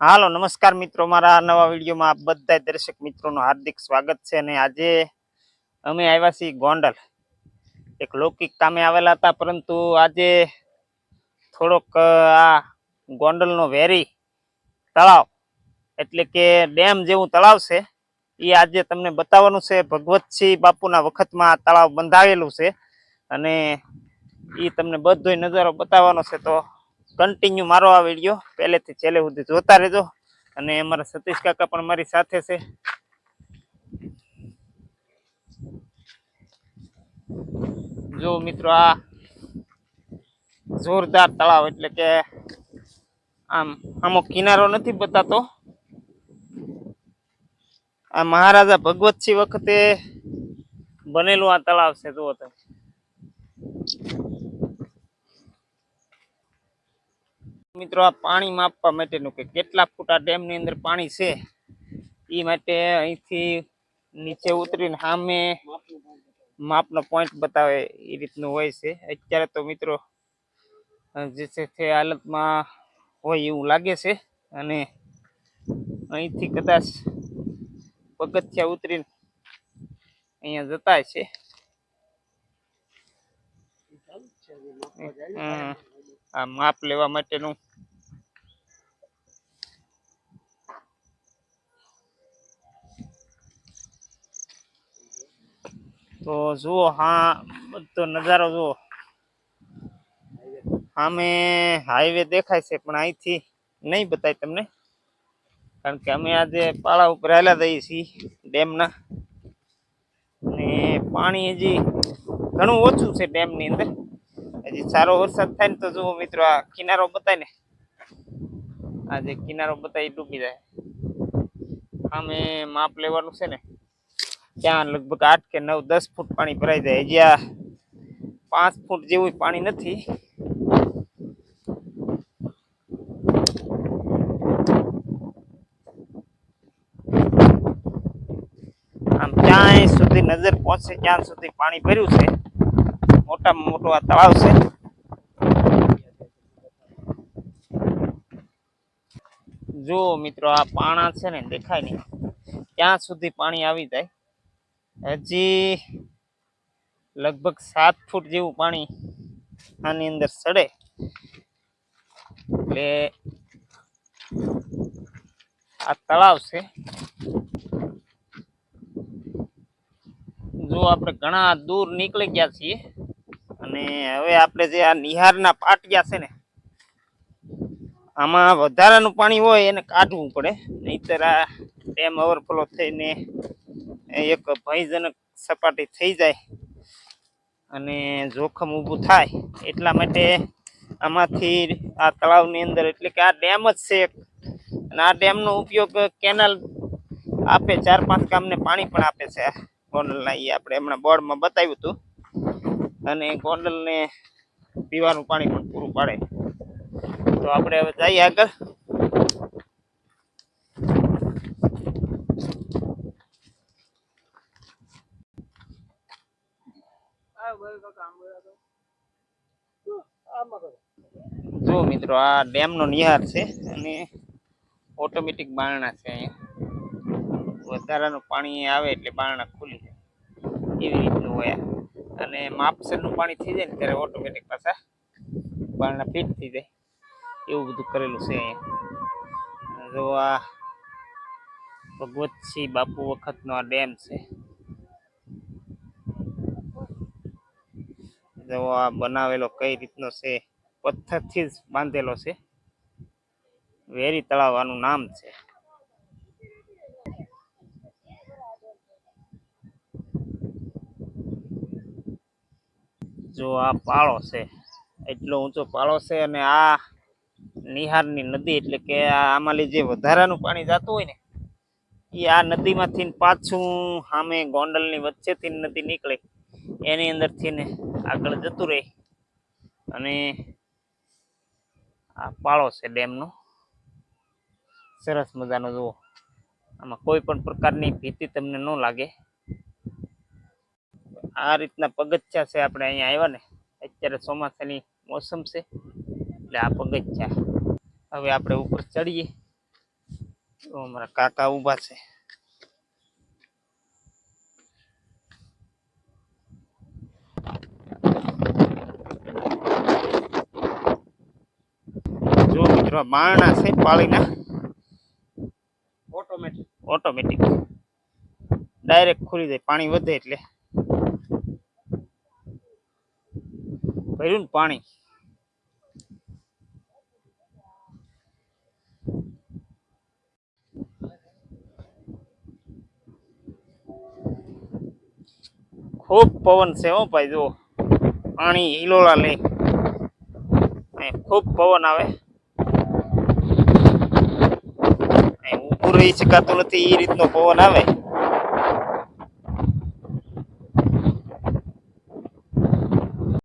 હાલો, નમસ્કાર મિત્રો. મારા નવા વિડીયોમાં આપ બધા દર્શક મિત્રોનું હાર્દિક સ્વાગત છે અને આજે અમે આવ્યા છીએ ગોંડલ. એક લૌકિક કામે આવેલા હતા, પરંતુ આજે થોડોક આ ગોંડલનો વેરી તળાવ, એટલે કે ડેમ જેવું તળાવ છે એ આજે તમને બતાવવાનું છે. ભગવતસિંહ બાપુના વખતમાં તળાવ બંધાવેલું છે અને એ તમને બધો નજારો બતાવવાનો છે. તો કન્ટિન્યુ મારો આ વીડિયો પહેલેથી છેલ્લે સુધી જોતા રહેજો. અને અમારા સતીશ કાકા પણ મારી સાથે છે. જો મિત્રો આ જોરદાર તળાવ એટલે કે આમ આમો કિનારો નથી બતાતો. આ મહારાજા ભગવતસિંહ વખતે બનેલું આ તળાવ છે, જુઓ તમે. મિત્રો આ પાણી માપવા માટેનું કે કેટલા ફૂટા ડેમની અંદર પાણી છે એ માટે અહીંથી નીચે ઉતરીને સામે માપનો પોઈન્ટ બતાવે એ રીતનું હોય છે. અત્યારે તો મિત્રો જે છે તે હાલતમાં હોય એવું લાગે છે અને અહીંથી કદાચ પગથિયા ઉતરીને અહીંયા જતા છે. માપ લેવા માટેનું તો જુઓ, હા, બધો નજારો જુઓ. અમે હાઈવે દેખાય છે, પણ અહીંથી નહીં બતાય તમને. કારણ કે અમે આજે પાળા ઉપર હાલ્યા જઈએ છીએ ડેમના. ને પાણી હજી ઘણું ઓછું છે ડેમની અંદર. હજી સારો વરસાદ થાય ને તો જુઓ મિત્રો, આ કિનારો બતાય ને. આ જે કિનારો બતાય ડૂબી જાય. આમે માપ લેવાનું છે ને. ત્યાં લગભગ આઠ કે નવ, દસ ફૂટ પાણી ભરાઈ જાય. હજી પાંચ ફૂટ જેવું પાણી નથી. આમ ક્યાંય સુધી નજર પહોંચે ત્યાં સુધી પાણી ભર્યું છે. મોટામાં મોટું આ તળાવ છે. જો મિત્રો, આ પાણા છે ને, દેખાય નહીં. ત્યાં સુધી પાણી આવી જાય. હજી લગભગ સાત ફૂટ જેવું પાણી આની અંદર સડે. એટલે આ તળાવ છે. જો આપણે ઘણા દૂર નીકળી ગયા છીએ અને હવે આપણે જે આ નિહારના પાટિયા છે ને, આમાં વધારાનું પાણી હોય એને કાઢવું પડે. નહીતર આ ડેમ ઓવરફ્લો થઈને એક ભયજનક સપાટી થઈ જાય અને જોખમ ઊભું થાય એટલા માટે આમાંથી આ તળાવની અંદર એટલે કે આ ડેમ જ છે અને આ ડેમનો ઉપયોગ કેનાલ આપે ચાર પાંચ ગામને પાણી પણ આપે છે ગોંડલના. એ આપણે હમણાં બોર્ડમાં બતાવ્યું હતું. અને ગોંડલને પીવાનું પાણી પણ પૂરું પાડે. તો આપણે હવે જઈએ આગળ જો મિત્રો, આ ડેમનો નિહાર છે અને ઓટોમેટિક બારણા છે અહીંયા. વધારાનું પાણી આવે એટલે બારણા ખુલી જાય. એવી રીતનું હોય અને માપસરનું પાણી થઈ જાય ને ત્યારે ઓટોમેટિક પાછા બારણા ફિટ થઈ જાય. એવું બધું કરેલું છે અહીંયા. જો આ ભગવતસિંહ બાપુ વખતનો આ ડેમ છે. જો આ બનાવેલો કઈ રીતનો છે? પથ્થરથી જ બાંધેલો છે. વેરી તળાવ આનું નામ છે. જો આ પાળો છે, એટલો ઊંચો પાળો છે અને આ નિહારની નદી, એટલે કે આમાંલી જે વધારાનું પાણી જતું હોય ને એ આ નદીમાંથી પાછું સામે ગોંડલની વચ્ચેથી નદી નીકળે. એની અંદરથી ને આગળ જતું રહે. અને આ પાળો છે ડેમનો. સરસ મજાનો જુઓ. આમાં કોઈ પણ પ્રકારની ભીતિ તમને ન લાગે. આ રીતના પગથિયા છે આપણે અહીંયા આવ્યા ને, અત્યારે ચોમાસાની મોસમ છે, એટલે આ પગથિયા. હવે આપણે ઉપર ચડીએ. અમારા કાકા ઊભા છે. જો માણા છે પાળીના. ઓટોમેટિક ઓટોમેટિક ડાયરેક્ટ ખુલી જાય પાણી વધે એટલે. ભર્યું ને પાણી. ખૂબ પવન છે હો ભાઈ જુઓ. પાણી હિલોળા લે ખૂબ પવન આવે. ઊભું શકાતું નથી એ રીતનો પવન આવે.